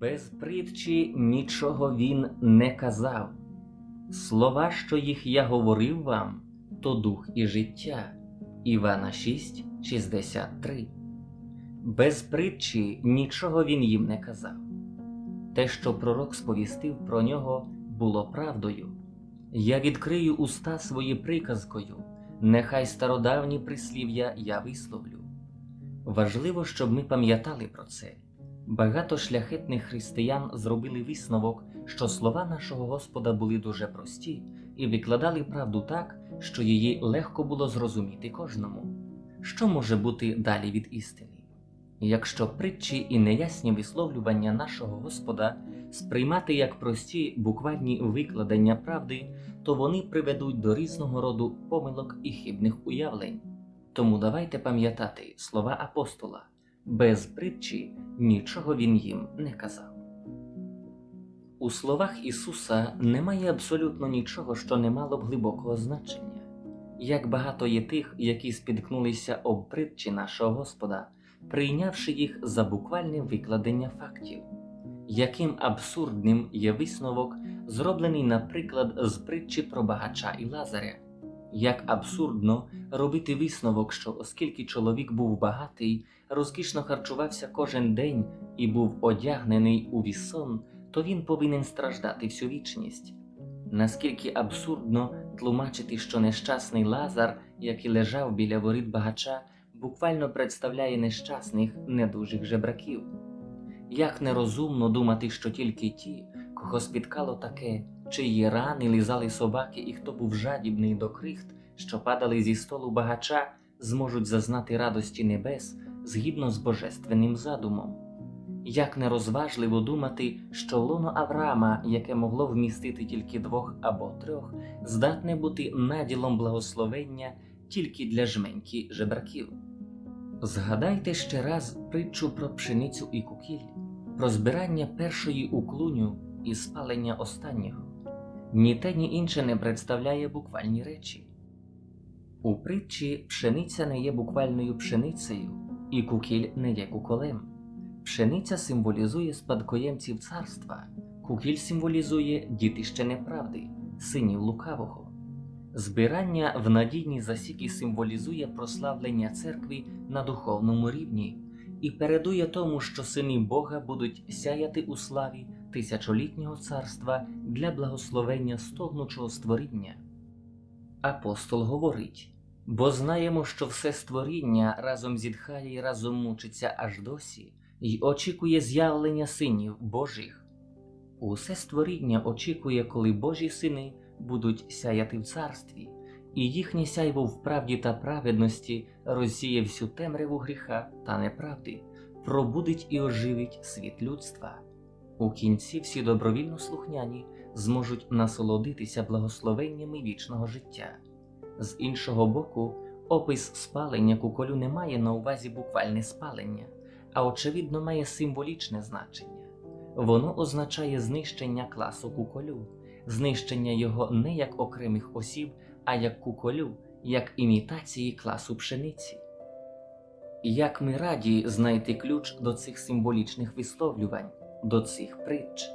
Без притчі нічого він не казав. Слова, що їх я говорив вам, то дух і життя. Івана 6, 63. Без притчі нічого він їм не казав. Те, що пророк сповістив про нього, було правдою. Я відкрию уста свої приказкою, нехай стародавні прислів'я я висловлю. Важливо, щоб ми пам'ятали про це. Багато шляхетних християн зробили висновок, що слова нашого Господа були дуже прості і викладали правду так, що її легко було зрозуміти кожному. Що може бути далі від істини? Якщо притчі і неясні висловлювання нашого Господа сприймати як прості буквальні викладення правди, то вони приведуть до різного роду помилок і хибних уявлень. Тому давайте пам'ятати слова апостола без притчі нічого він їм не казав. У словах Ісуса немає абсолютно нічого, що не мало б глибокого значення. Як багато є тих, які спіткнулися об притчі нашого Господа, прийнявши їх за буквальне викладення фактів, яким абсурдним є висновок, зроблений, наприклад, з притчі про багача і Лазаря. Як абсурдно робити висновок, що оскільки чоловік був багатий, розкішно харчувався кожен день і був одягнений у вісон, то він повинен страждати всю вічність. Наскільки абсурдно тлумачити, що нещасний Лазар, який лежав біля воріт багача, буквально представляє нещасних недужих жебраків. Як нерозумно думати, що тільки ті, кого спіткало таке, чиї рани лизали собаки, і хто був жадібний до крихт, що падали зі столу багача, зможуть зазнати радості небес згідно з божественним задумом. Як нерозважливо думати, що лоно Авраама, яке могло вмістити тільки двох або трьох, здатне бути наділом благословення тільки для жменьки жебраків. Згадайте ще раз притчу про пшеницю і кукіль, про збирання першої у клуню і спалення останнього. Ні те, ні інше не представляє буквальні речі. У притчі пшениця не є буквальною пшеницею, і кукіль не є куколем. Пшениця символізує спадкоємців царства, кукіль символізує дітище неправди, синів лукавого. Збирання в надійні засіки символізує прославлення церкви на духовному рівні і передує тому, що сини Бога будуть сяяти у славі тисячолітнього царства для благословення стогнучого створіння. Апостол говорить: бо знаємо, що все створіння разом зітхає і разом мучиться аж досі, й очікує з'явлення синів Божих. Усе створіння очікує, коли Божі сини будуть сяяти в царстві, і їхнє сяйво в правді та праведності розсіє всю темряву гріха та неправди, пробудить і оживить світ людства. У кінці всі добровільно слухняні зможуть насолодитися благословеннями вічного життя. З іншого боку, опис спалення куколю не має на увазі буквальне спалення, а очевидно має символічне значення. Воно означає знищення класу куколю, знищення його не як окремих осіб, а як куколю, як імітації класу пшениці. Як ми раді знайти ключ до цих символічних висловлювань, до цих притч,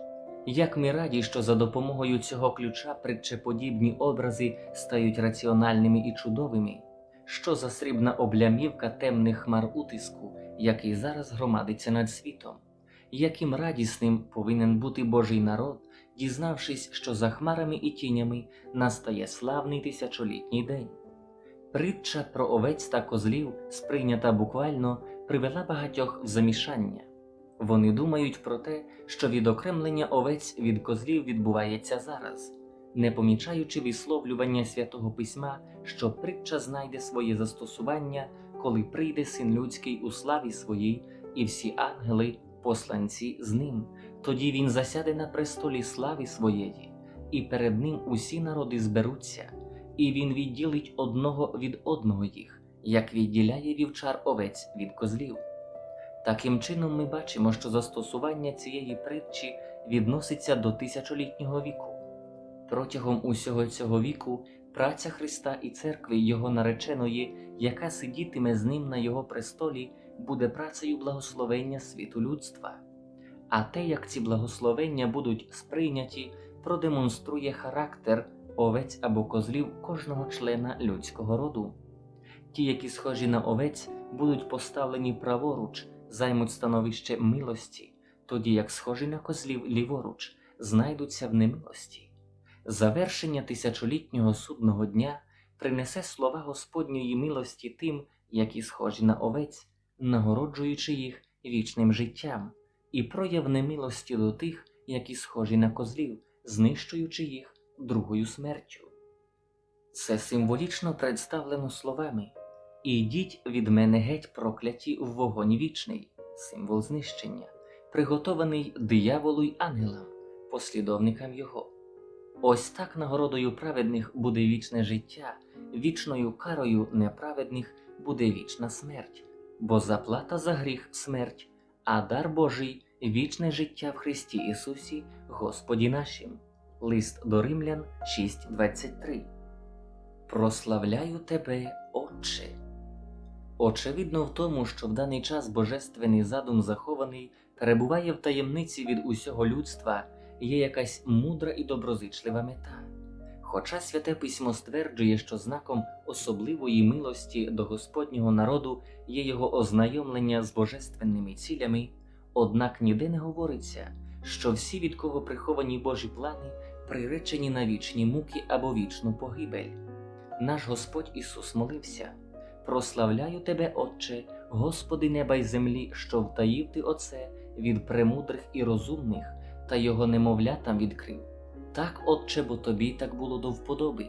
як ми раді, що за допомогою цього ключа притчеподібні образи стають раціональними і чудовими, що за срібна облямівка темних хмар утиску, який зараз громадиться над світом, яким радісним повинен бути Божий народ, дізнавшись, що за хмарами і тінями настає славний тисячолітній день. Притча про овець та козлів, сприйнята буквально, привела багатьох в замішання. Вони думають про те, що відокремлення овець від козлів відбувається зараз, не помічаючи висловлювання святого письма, що притча знайде своє застосування, коли прийде син людський у славі своїй, і всі ангели, посланці з ним. Тоді він засяде на престолі слави своєї, і перед ним усі народи зберуться, і він відділить одного від одного їх, як відділяє вівчар овець від козлів. Таким чином, ми бачимо, що застосування цієї притчі відноситься до тисячолітнього віку. Протягом усього цього віку праця Христа і церкви Його нареченої, яка сидітиме з ним на Його престолі, буде працею благословення світу людства. а те, як ці благословення будуть сприйняті, продемонструє характер овець або козлів кожного члена людського роду. Ті, які схожі на овець, будуть поставлені праворуч, займуть становище милості, тоді як схожі на козлів ліворуч, знайдуться в немилості. Завершення тисячолітнього судного дня принесе слова Господньої милості тим, які схожі на овець, нагороджуючи їх вічним життям, і прояв немилості до тих, які схожі на козлів, знищуючи їх другою смертю. Це символічно представлено словами Ідіть від мене геть прокляті в вогонь вічний, символ знищення, приготований дияволу й ангелам, послідовникам його. Ось так нагородою праведних буде вічне життя, вічною карою неправедних буде вічна смерть, бо заплата за гріх смерть, а дар Божий вічне життя в Христі Ісусі, Господі нашим. Лист до Римлян 6.23 Прославляю тебе, Отче. Очевидно в тому, що в даний час божественний задум захований, перебуває в таємниці від усього людства, є якась мудра і доброзичлива мета. Хоча святе письмо стверджує, що знаком особливої милості до Господнього народу є його ознайомлення з божественними цілями, однак ніде не говориться, що всі, від кого приховані Божі плани, приречені на вічні муки або вічну погибель. Наш Господь Ісус молився. Прославляю тебе, Отче, Господи неба й землі, що втаїв ти оце від премудрих і розумних, та його немовлятам відкрив. Так, Отче, бо тобі так було до вподоби.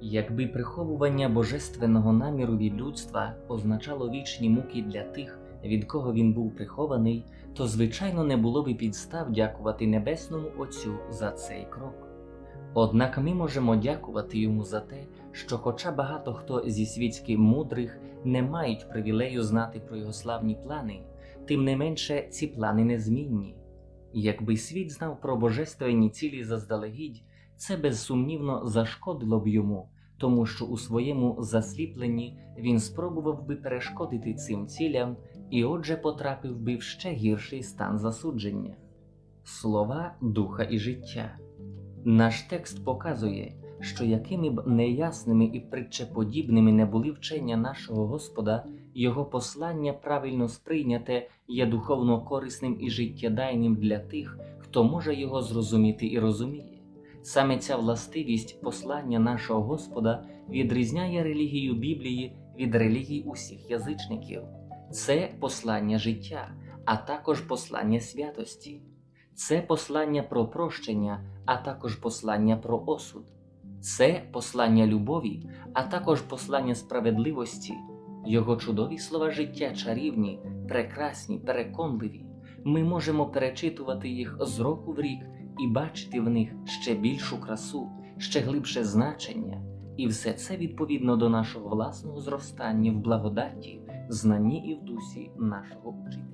Якби приховування божественного наміру від людства означало вічні муки для тих, від кого він був прихований, то звичайно не було б підстав дякувати Небесному Отцю за цей крок. Однак ми можемо дякувати йому за те, що, хоча багато хто зі світських мудрих не мають привілею знати про його славні плани, тим не менше ці плани незмінні. Якби світ знав про божественні цілі заздалегідь, це безсумнівно зашкодило б йому, тому що у своєму засліпленні він спробував би перешкодити цим цілям і отже потрапив би в ще гірший стан засудження. Слова духа і життя. Наш текст показує, що якими б неясними і притчеподібними не були вчення нашого Господа, його послання правильно сприйняте є духовно корисним і життєдайним для тих, хто може його зрозуміти і розуміє. Саме ця властивість послання нашого Господа відрізняє релігію Біблії від релігій усіх язичників. Це послання життя, а також послання святості. Це послання про прощення, а також послання про осуд. Це послання любові, а також послання справедливості. Його чудові слова життя чарівні, прекрасні, переконливі. Ми можемо перечитувати їх з року в рік і бачити в них ще більшу красу, ще глибше значення, і все це відповідно до нашого власного зростання в благодаті, знанні і в дусі нашого учителя.